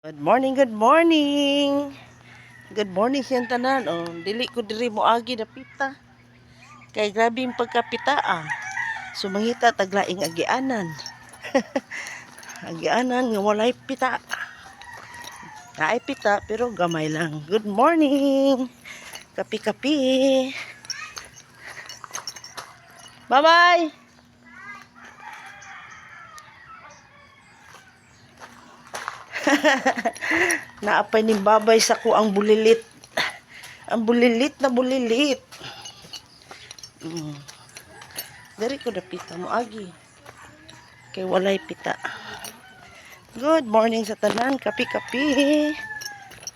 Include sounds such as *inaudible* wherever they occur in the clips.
Good morning, good morning. Good morning siyang tanan. Oh, dili ko diri mo agi dapita. Kay grabe yung pagkapitaan. Sumangita taglaing agianan. *laughs* agianan nga walay pita. Naay pita pero gamay lang. Good morning. Kapi-kapi. Bye-bye. *laughs* Naapay ni babay sa ko ang bulilit. Ang bulilit na bulilit. Mm. Dari ko na pita mo agi. Kay walay pita. Good morning sa tanan, kapi-kapi.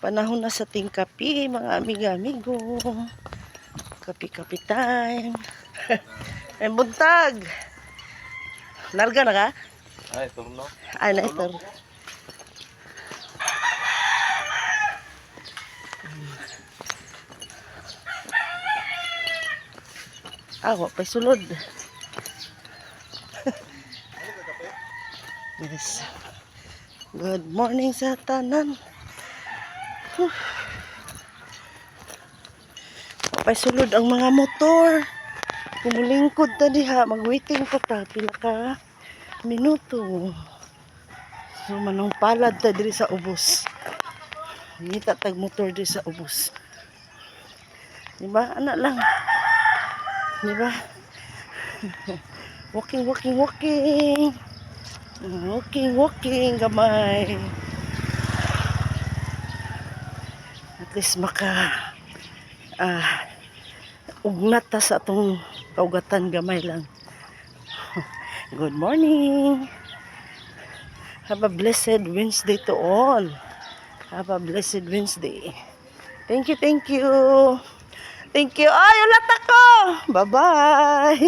Panahon na sa ting kapi, mga amiga-amigo. Kapi-kapi time. *laughs* Ay, buntag. Larga na ka? Ay, turno. Ay, na ito. Ako, pa sulod. yes. Good morning sa tanan. Huh. Pay sulod ang mga motor. Kumulingkod ta diha, mag-waiting pa ta pila minuto. So manong palad ta diri sa ubos. Ngita tag motor diri sa ubos. Di ba? Anak lang. Di ba? *laughs* walking, walking, walking. Walking, walking, gamay. At least maka ah, ugnat ta sa atong kaugatan gamay lang. *laughs* Good morning. Have a blessed Wednesday to all. Have a blessed Wednesday. Thank you, thank you. Thank you. Ay, ulat ako. Bye-bye.